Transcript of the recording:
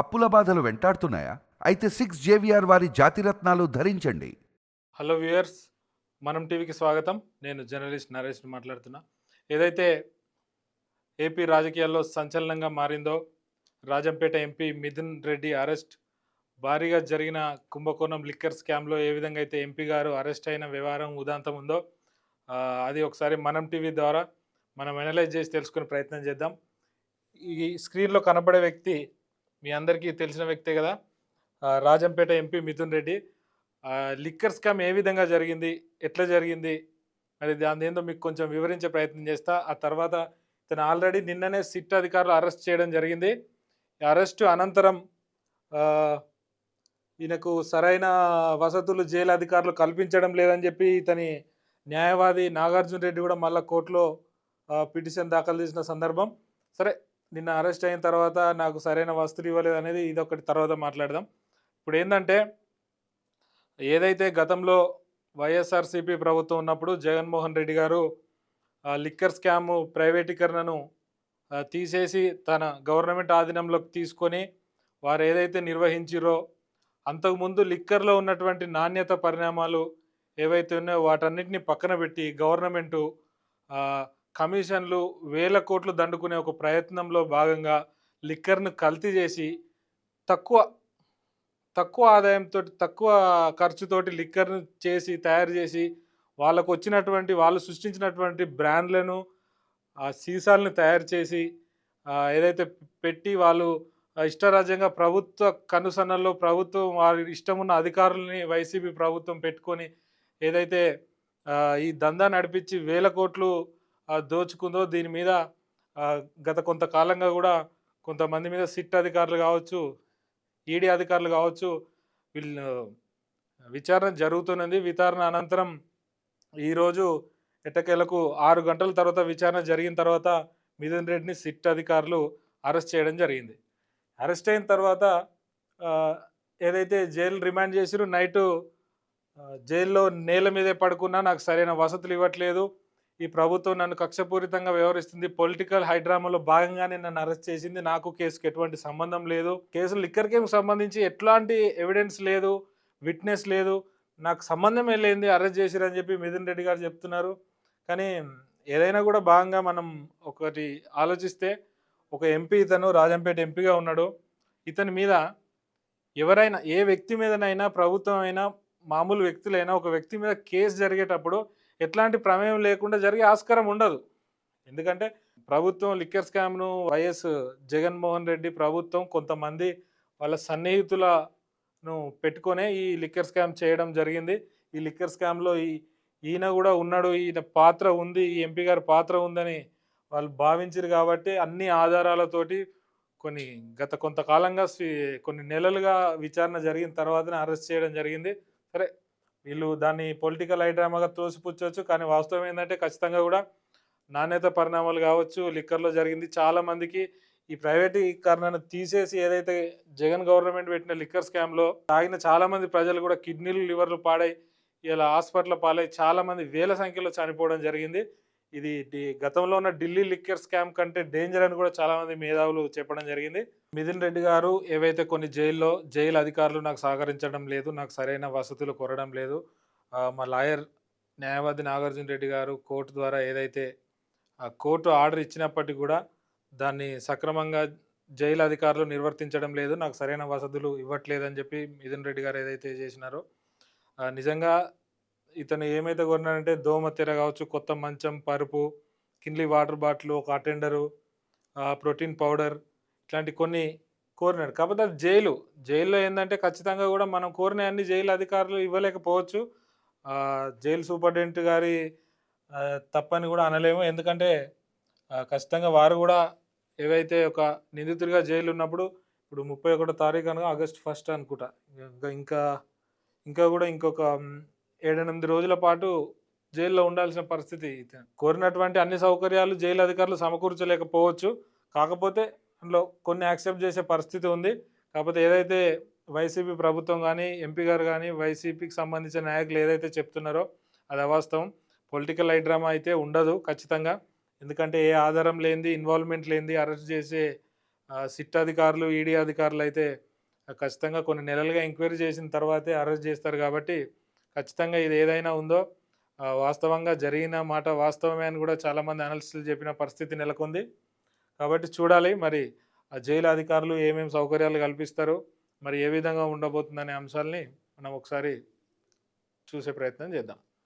అప్పుల బాధలు వెంటాడుతున్నాయా? అయితే సిక్స్ జేవిఆర్ వారి జాతిరత్నాలు ధరించండి. హలో వ్యూయర్స్ మనం టీవీకి స్వాగతం. నేను జర్నలిస్ట్ నరేష్ మాట్లాడుతున్నా. ఏదైతే ఏపీ రాజకీయాల్లో సంచలనంగా మారిందో రాజంపేట ఎంపీ మిథున్ రెడ్డి అరెస్ట్ భారీగా జరిగిన కుంభకోణం లిక్కర్ స్కామ్లో ఏ విధంగా అయితే ఎంపీ గారు అరెస్ట్ అయిన వ్యవహారం ఉదాంతం ఉందో అది ఒకసారి మనం టీవీ ద్వారా మనం అనలైజ్ చేసి తెలుసుకునే ప్రయత్నం చేద్దాం. ఈ స్క్రీన్లో కనబడే వ్యక్తి మీ అందరికీ తెలిసిన వ్యక్తే కదా? Rajampet MP Mithun Reddy. Liquor scam ఏ విధంగా జరిగింది? ఎట్లా జరిగింది? మరి దాని ఏందో మీకు కొంచెం వివరించే ప్రయత్నం చేస్తా. ఆ తర్వాత ఇతను ఆల్రెడీ నిన్ననే సిట్ అధికారులు అరెస్ట్ చేయడం జరిగింది. అరెస్టు అనంతరం ఈయనకు సరైన వసతులు జైలు అధికారులు కల్పించడం లేదని చెప్పి ఇతని న్యాయవాది నాగార్జున రెడ్డి కూడా మళ్ళీ కోర్టులో పిటిషన్ దాఖలు చేసిన సందర్భం. సరే నిన్న అరెస్ట్ అయిన తర్వాత నాకు సరైన వస్తువులు ఇవ్వలేదు అనేది ఇది ఒకటి తర్వాత మాట్లాడదాం. ఇప్పుడు ఏంటంటే ఏదైతే గతంలో వైఎస్ఆర్సీపీ ప్రభుత్వం ఉన్నప్పుడు జగన్మోహన్ రెడ్డి గారు లిక్కర్ స్కామ్ ప్రైవేటీకరణను తీసేసి తన గవర్నమెంట్ ఆధీనంలోకి తీసుకొని వారు ఏదైతే నిర్వహించిరో అంతకుముందు లిక్కర్లో ఉన్నటువంటి నాణ్యత పరిణామాలు ఏవైతే ఉన్నాయో వాటన్నిటిని పక్కన పెట్టి గవర్నమెంటు కమిషన్లు వేల కోట్లు దండుకునే ఒక ప్రయత్నంలో భాగంగా లిక్కర్ను కల్తీ చేసి తక్కువ తక్కువ ఆదాయంతో తక్కువ ఖర్చుతోటి లిక్కర్ను చేసి తయారు చేసి వాళ్ళకు వచ్చినటువంటి వాళ్ళు సృష్టించినటువంటి బ్రాండ్లను ఆ సీసాలను తయారు చేసి ఏదైతే పెట్టి వాళ్ళు ఇష్టరాజ్యంగా ప్రభుత్వ కనుసన్నల్లో ప్రభుత్వం వారి ఇష్టమున్న అధికారులని వైసీపీ ప్రభుత్వం పెట్టుకొని ఏదైతే ఈ దందా నడిపించి వేల కోట్లు దోచుకుందో దీని మీద గత కొంతకాలంగా కూడా కొంతమంది మీద సిట్ అధికారులు కావచ్చు ఈడీ అధికారులు కావచ్చు వీళ్ళు విచారణ జరుగుతున్నది. విచారణ అనంతరం ఈరోజు ఎట్టకేలకు ఆరు గంటల తర్వాత విచారణ జరిగిన తర్వాత మిథున్ రెడ్డిని సిట్ అధికారులు అరెస్ట్ చేయడం జరిగింది. అరెస్ట్ అయిన తర్వాత ఏదైతే జైలు రిమాండ్ చేసిరు నైటు జైల్లో నేల మీదే పడుకున్నా నాకు సరైన వసతులు ఇవ్వట్లేదు. ఈ ప్రభుత్వం నన్ను కక్షపూరితంగా వ్యవహరిస్తుంది. పొలిటికల్ హైడ్రామాలో భాగంగానే నన్ను అరెస్ట్ చేసింది. నాకు కేసుకి ఎటువంటి సంబంధం లేదు. కేసు లిక్కర్ కేసుకు సంబంధించి ఎట్లాంటి ఎవిడెన్స్ లేదు. విట్నెస్ లేదు. నాకు సంబంధమే లేనిది అరెస్ట్ చేసిరని చెప్పి మిథున్ రెడ్డి గారు చెప్తున్నారు. కానీ ఏదైనా కూడా భాగంగా మనం ఒకటి ఆలోచిస్తే ఒక ఎంపీ ఇతను రాజంపేట ఎంపీగా ఉన్నాడు. ఇతని మీద ఎవరైనా ఏ వ్యక్తి మీదనైనా ప్రభుత్వం అయినా మామూలు వ్యక్తులైనా ఒక వ్యక్తి మీద కేసు జరిగేటప్పుడు ఎట్లాంటి ప్రమేయం లేకుండా జరిగే ఆస్కారం ఉండదు. ఎందుకంటే ప్రభుత్వం లిక్కర్ స్కామ్ను వైఎస్ జగన్మోహన్ రెడ్డి ప్రభుత్వం కొంతమంది వాళ్ళ సన్నిహితులను పెట్టుకొనే ఈ లిక్కర్ స్కామ్ చేయడం జరిగింది. ఈ లిక్కర్ స్కామ్లో ఈ ఈయన కూడా ఉన్నాడు. ఈయన పాత్ర ఉంది. ఈ ఎంపీ గారి పాత్ర ఉందని వాళ్ళు భావించారు కాబట్టి అన్ని ఆధారాలతోటి కొన్ని గత కొంతకాలంగా కొన్ని నెలలుగా విచారణ జరిగిన తర్వాతనే అరెస్ట్ చేయడం జరిగింది. సరే వీళ్ళు దాన్ని పొలిటికల్ ఐడ్రామాగా తోసిపుచ్చవచ్చు కానీ వాస్తవం ఏంటంటే ఖచ్చితంగా కూడా నాణ్యత పరిణామాలు కావచ్చు లిక్కర్లో జరిగింది. చాలామందికి ఈ ప్రైవేటీకరణను తీసేసి ఏదైతే జగన్ గవర్నమెంట్ పెట్టిన లిక్కర్ స్కామ్లో తాగిన చాలామంది ప్రజలు కూడా కిడ్నీలు లివర్లు పాడై ఇలా హాస్పిటల్ పాలై చాలామంది వేల సంఖ్యలో చనిపోవడం జరిగింది. ఇది గతంలో ఉన్న ఢిల్లీ లిక్కర్ స్కామ్ కంటే డేంజర్ అని కూడా చాలా మంది మేధావులు చెప్పడం జరిగింది. మిథున్ రెడ్డి గారు ఏవైతే కొన్ని జైల్లో జైలు అధికారులు నాకు సహకరించడం లేదు నాకు సరైన వసతులు కొరడం లేదు మా లాయర్ న్యాయవాది నాగార్జున రెడ్డి గారు కోర్టు ద్వారా ఏదైతే ఆ కోర్టు ఆర్డర్ ఇచ్చినప్పటికీ కూడా దాన్ని సక్రమంగా జైలు అధికారులు నిర్వర్తించడం లేదు నాకు సరైన వసతులు ఇవ్వట్లేదని చెప్పి మిథున్ రెడ్డి గారు ఏదైతే చేసినారో నిజంగా ఇతను ఏమైతే కొన్నాడంటే దోమ తెర కావచ్చు కొత్త మంచం పరుపు కిన్లీ వాటర్ బాటిల్ ఒక అటెండరు ప్రోటీన్ పౌడర్ ఇట్లాంటి కొన్ని కోరినాడు. కాకపోతే అది జైలు. జైల్లో ఏంటంటే ఖచ్చితంగా కూడా మనం కోరిన అన్ని జైలు అధికారులు ఇవ్వలేకపోవచ్చు. జైలు సూపరింటెండెంట్ గారి తప్పని కూడా అనలేము. ఎందుకంటే ఖచ్చితంగా వారు కూడా ఏవైతే ఒక నిందితుడిగా జైలు ఉన్నప్పుడు ఇప్పుడు ముప్పై ఒకటో తారీఖు అనగా ఆగస్ట్ ఫస్ట్ అనుకుంటా. ఇంకా ఇంకా కూడా ఇంకొక ఏడెనిమిది రోజుల పాటు జైల్లో ఉండాల్సిన పరిస్థితి కోరినటువంటి అన్ని సౌకర్యాలు జైలు అధికారులు సమకూర్చలేకపోవచ్చు. కాకపోతే అందులో కొన్ని యాక్సెప్ట్ చేసే పరిస్థితి ఉంది. కాకపోతే ఏదైతే వైసీపీ ప్రభుత్వం కానీ ఎంపీ గారు కానీ వైసీపీకి సంబంధించిన నాయకులు ఏదైతే చెప్తున్నారో అది అవాస్తవం. పొలిటికల్ డ్రామా అయితే ఉండదు ఖచ్చితంగా. ఎందుకంటే ఏ ఆధారం లేనిది ఇన్వాల్వ్మెంట్ లేనిది అరెస్ట్ చేసే సిట్ అధికారులు ఈడీ అధికారులు అయితే ఖచ్చితంగా కొన్ని నెలలుగా ఎంక్వైరీ చేసిన తర్వాతే అరెస్ట్ చేస్తారు కాబట్టి ఖచ్చితంగా ఇది ఏదైనా ఉందో వాస్తవంగా జరిగిన మాట వాస్తవమే అని కూడా చాలామంది అనలిస్టులు చెప్పిన పరిస్థితి నెలకొంది. కాబట్టి చూడాలి మరి జైలు అధికారులు ఏమేమి సౌకర్యాలు కల్పిస్తారు మరి ఏ విధంగా ఉండబోతుందనే అంశాలని మనం ఒకసారి చూసే ప్రయత్నం చేద్దాం.